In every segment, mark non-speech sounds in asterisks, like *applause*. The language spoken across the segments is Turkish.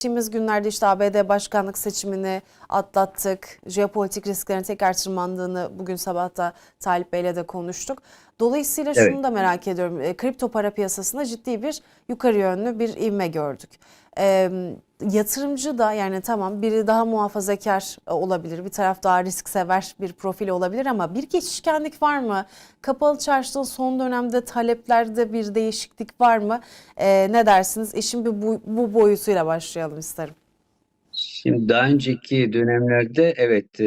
Geçtiğimiz günlerde işte ABD başkanlık seçimini atlattık. Jeopolitik risklerin tekrar tırmandığını bugün sabah da Talip Bey'le de konuştuk. Dolayısıyla Evet. şunu da merak ediyorum. E, kripto para piyasasında ciddi bir yukarı yönlü bir ivme gördük. E, yatırımcı da yani tamam biri daha muhafazakar e, olabilir, bir taraf daha risksever bir profil olabilir ama bir geçişkenlik var mı? Kapalı çarşıda son dönemde taleplerde bir değişiklik var mı? E, ne dersiniz? İşin bir bu, bu boyutuyla başlayalım isterim. Şimdi daha önceki dönemlerde evet e,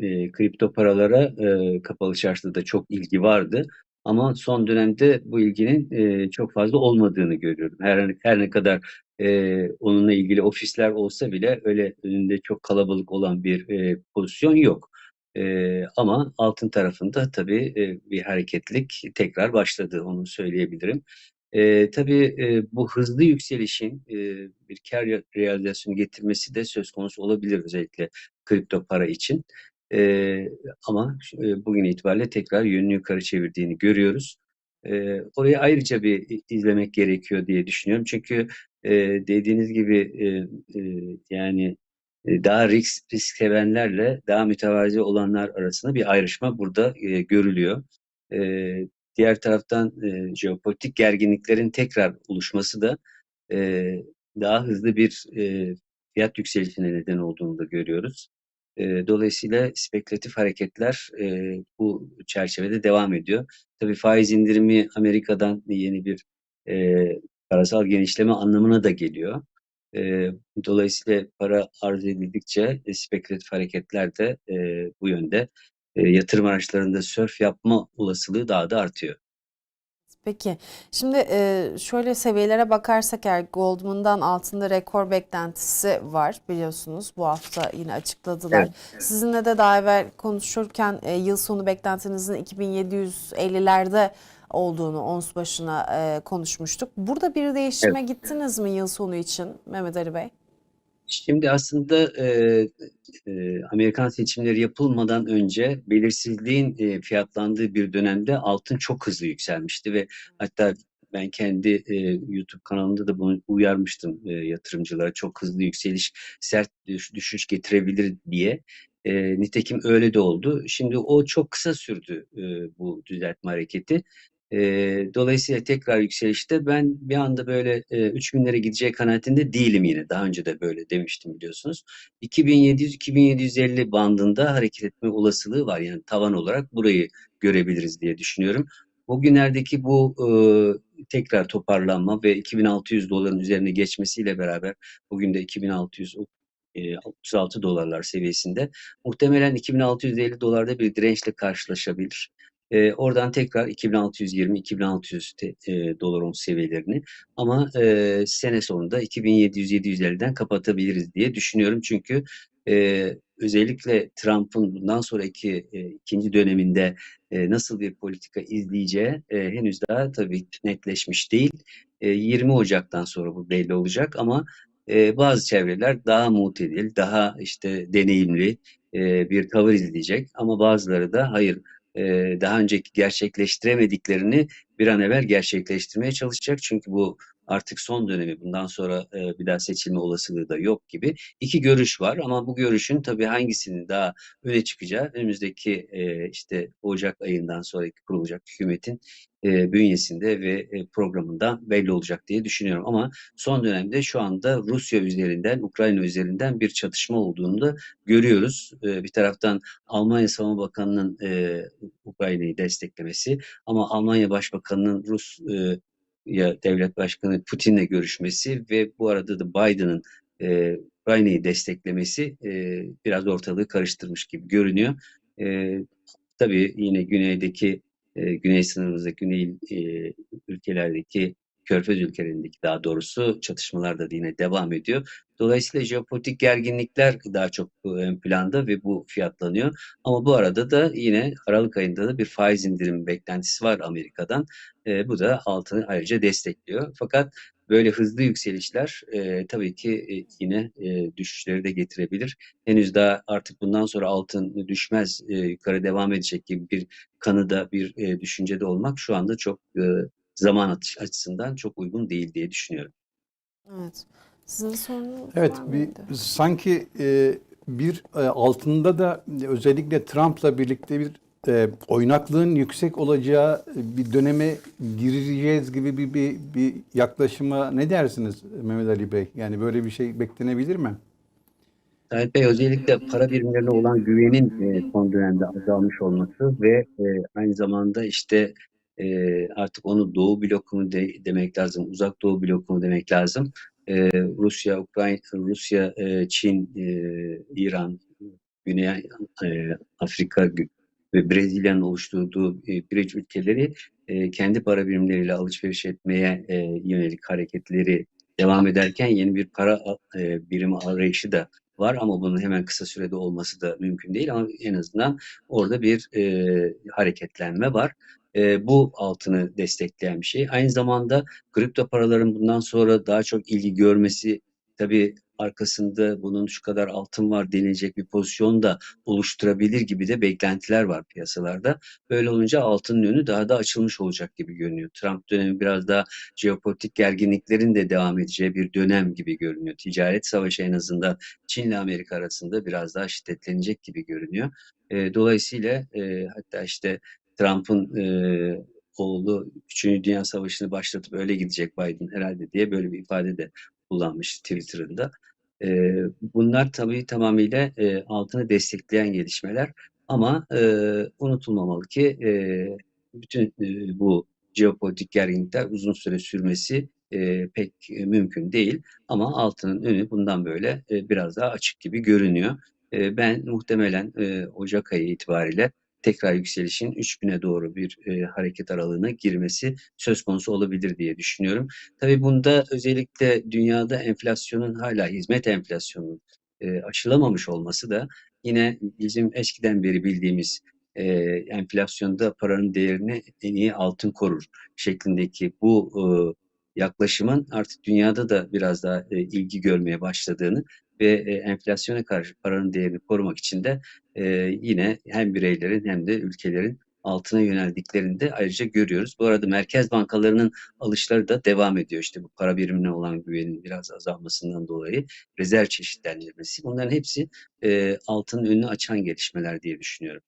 e, kripto paralara e, kapalı çarşıda da çok ilgi vardı. Ama son dönemde bu ilginin e, çok fazla olmadığını görüyorum. Her, her ne kadar e, onunla ilgili ofisler olsa bile öyle önünde çok kalabalık olan bir e, pozisyon yok. E, ama altın tarafında tabii e, bir hareketlik tekrar başladı onu söyleyebilirim. E, tabii e, bu hızlı yükselişin e, bir kar re- realizasyonu getirmesi de söz konusu olabilir özellikle kripto para için. E, ama e, bugün itibariyle tekrar yönünü yukarı çevirdiğini görüyoruz. E, orayı ayrıca bir izlemek gerekiyor diye düşünüyorum. Çünkü e, dediğiniz gibi e, e, yani daha risk, risk sevenlerle daha mütevazi olanlar arasında bir ayrışma burada e, görülüyor. E, diğer taraftan e, jeopolitik gerginliklerin tekrar oluşması da e, daha hızlı bir e, fiyat yükselişine neden olduğunu da görüyoruz. E, dolayısıyla spekülatif hareketler e, bu çerçevede devam ediyor. Tabii faiz indirimi Amerika'dan yeni bir e, parasal genişleme anlamına da geliyor. E, dolayısıyla para arz edildikçe e, spekülatif hareketler de e, bu yönde e, yatırım araçlarında sörf yapma olasılığı daha da artıyor. Peki, şimdi şöyle seviyelere bakarsak eğer Goldman'dan altında rekor beklentisi var biliyorsunuz. Bu hafta yine açıkladılar. Evet. Sizinle de daha evvel konuşurken yıl sonu beklentinizin 2750'lerde olduğunu ons başına konuşmuştuk. Burada bir değişime gittiniz mi yıl sonu için Mehmet Ali Bey? Şimdi aslında e, e, Amerikan seçimleri yapılmadan önce belirsizliğin e, fiyatlandığı bir dönemde altın çok hızlı yükselmişti ve hatta ben kendi e, YouTube kanalımda da bunu uyarmıştım e, yatırımcılara çok hızlı yükseliş sert düş- düşüş getirebilir diye. E, nitekim öyle de oldu. Şimdi o çok kısa sürdü e, bu düzeltme hareketi. E, dolayısıyla tekrar yükselişte ben bir anda böyle e, 3000'lere gideceği kanaatinde değilim yine. Daha önce de böyle demiştim biliyorsunuz. 2700-2750 bandında hareket etme olasılığı var. Yani tavan olarak burayı görebiliriz diye düşünüyorum. Bugünlerdeki bu e, tekrar toparlanma ve 2600 doların üzerine geçmesiyle beraber bugün de 2636 dolarlar seviyesinde muhtemelen 2650 dolarda bir dirençle karşılaşabilir. E, oradan tekrar 2620-2600 te- e, dolar ons seviyelerini ama e, sene sonunda 2700-750'den kapatabiliriz diye düşünüyorum. Çünkü e, özellikle Trump'ın bundan sonraki e, ikinci döneminde e, nasıl bir politika izleyeceği e, henüz daha tabii netleşmiş değil. E, 20 Ocak'tan sonra bu belli olacak ama e, bazı çevreler daha mutedil, daha işte deneyimli e, bir tavır izleyecek ama bazıları da hayır e, daha önceki gerçekleştiremediklerini bir an evvel gerçekleştirmeye çalışacak. Çünkü bu artık son dönemi bundan sonra e, bir daha seçilme olasılığı da yok gibi iki görüş var ama bu görüşün tabii hangisinin daha öne çıkacağı önümüzdeki e, işte Ocak ayından sonraki kurulacak hükümetin e, bünyesinde ve e, programından belli olacak diye düşünüyorum. Ama son dönemde şu anda Rusya üzerinden, Ukrayna üzerinden bir çatışma olduğunu da görüyoruz. E, bir taraftan Almanya Savunma Bakanı'nın e, Ukrayna'yı desteklemesi ama Almanya Başbakanı'nın Rus e, ya devlet başkanı Putin'le görüşmesi ve bu arada da Biden'ın e, Ukrayna'yı desteklemesi e, biraz ortalığı karıştırmış gibi görünüyor. E, tabii yine güneydeki e, güney sınırımızdaki güney e, ülkelerdeki Körfez ülkelerindeki daha doğrusu çatışmalar da yine devam ediyor. Dolayısıyla jeopolitik gerginlikler daha çok ön planda ve bu fiyatlanıyor. Ama bu arada da yine Aralık ayında da bir faiz indirimi beklentisi var Amerika'dan. E, bu da altını ayrıca destekliyor. Fakat böyle hızlı yükselişler e, tabii ki e, yine e, düşüşleri de getirebilir. Henüz daha artık bundan sonra altın düşmez, e, yukarı devam edecek gibi bir kanıda, bir e, düşüncede olmak şu anda çok e, zaman açısından çok uygun değil diye düşünüyorum. Evet. Sizin sorunuz Evet, var bir, sanki e, bir e, altında da özellikle Trump'la birlikte bir e, oynaklığın yüksek olacağı bir döneme gireceğiz gibi bir, bir, bir yaklaşıma ne dersiniz Mehmet Ali Bey? Yani böyle bir şey beklenebilir mi? Tayyip Bey özellikle para birimlerine olan güvenin e, son dönemde azalmış olması ve e, aynı zamanda işte e, artık onu Doğu bloku mu de, demek lazım, Uzak Doğu bloku mu demek lazım. E, Rusya, Ukrayna, Rusya, e, Çin, e, İran, Güney e, Afrika ve Brezilya'nın oluşturduğu e, biriç ülkeleri e, kendi para birimleriyle alışveriş etmeye e, yönelik hareketleri devam ederken yeni bir para e, birimi arayışı da var ama bunun hemen kısa sürede olması da mümkün değil ama en azından orada bir e, hareketlenme var. E, bu altını destekleyen bir şey. Aynı zamanda kripto paraların bundan sonra daha çok ilgi görmesi tabii arkasında bunun şu kadar altın var denilecek bir pozisyon da oluşturabilir gibi de beklentiler var piyasalarda. Böyle olunca altının önü daha da açılmış olacak gibi görünüyor. Trump dönemi biraz daha jeopolitik gerginliklerin de devam edeceği bir dönem gibi görünüyor. Ticaret savaşı en azından Çin ile Amerika arasında biraz daha şiddetlenecek gibi görünüyor. E, dolayısıyla e, hatta işte Trump'ın e, oğlu 3. Dünya Savaşı'nı başlatıp öyle gidecek Biden herhalde diye böyle bir ifade de kullanmış Twitter'ında. E, bunlar tabii tamamıyla e, altını destekleyen gelişmeler ama e, unutulmamalı ki e, bütün e, bu jeopolitik gerginlikler uzun süre sürmesi e, pek e, mümkün değil. Ama altının önü bundan böyle e, biraz daha açık gibi görünüyor. E, ben muhtemelen e, Ocak ayı itibariyle tekrar yükselişin 3000'e doğru bir e, hareket aralığına girmesi söz konusu olabilir diye düşünüyorum. Tabii bunda özellikle dünyada enflasyonun hala hizmet enflasyonunun e, aşılamamış olması da yine bizim eskiden beri bildiğimiz e, enflasyonda paranın değerini en iyi altın korur şeklindeki bu e, yaklaşımın artık dünyada da biraz daha e, ilgi görmeye başladığını ve e, enflasyona karşı paranın değerini korumak için de e, yine hem bireylerin hem de ülkelerin altına yöneldiklerini de ayrıca görüyoruz. Bu arada merkez bankalarının alışları da devam ediyor. İşte bu para birimine olan güvenin biraz azalmasından dolayı rezerv çeşitlendirmesi. Bunların hepsi e, altının önünü açan gelişmeler diye düşünüyorum.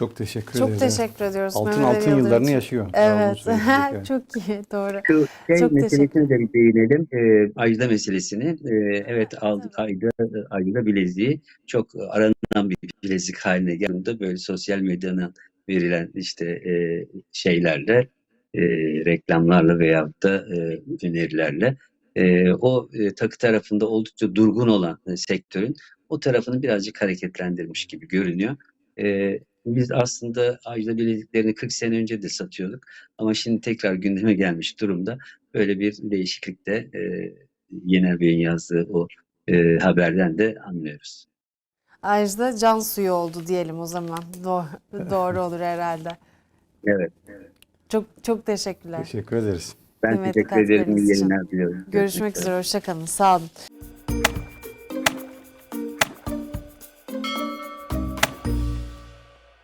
Çok teşekkür Çok ederiz. teşekkür ediyoruz. Altın Mehmet altın Yıldırım yıllarını için. yaşıyor. Evet. yani. *laughs* Çok iyi. Doğru. Şu şey Çok meselesine de bir değinelim. E, Ajda meselesini. E, evet aldık. Ajda, Ajda bileziği çok aranan bir bilezik haline geldiğinde böyle sosyal medyanın verilen işte e, şeylerle e, reklamlarla veyahut da e, önerilerle e, o e, takı tarafında oldukça durgun olan e, sektörün o tarafını birazcık hareketlendirmiş gibi görünüyor. E, biz aslında Ajda bileziklerini 40 sene önce de satıyorduk ama şimdi tekrar gündeme gelmiş durumda. Böyle bir değişiklik de e, Yener Bey'in yazdığı o e, haberden de anlıyoruz. Ajda can suyu oldu diyelim o zaman. Doğru, *laughs* doğru olur herhalde. Evet. Çok çok teşekkürler. Teşekkür ederiz. Ben Kıymetli teşekkür ederim. İyi yayınlar diliyorum. Görüşmek üzere. Hoşçakalın. Sağ olun.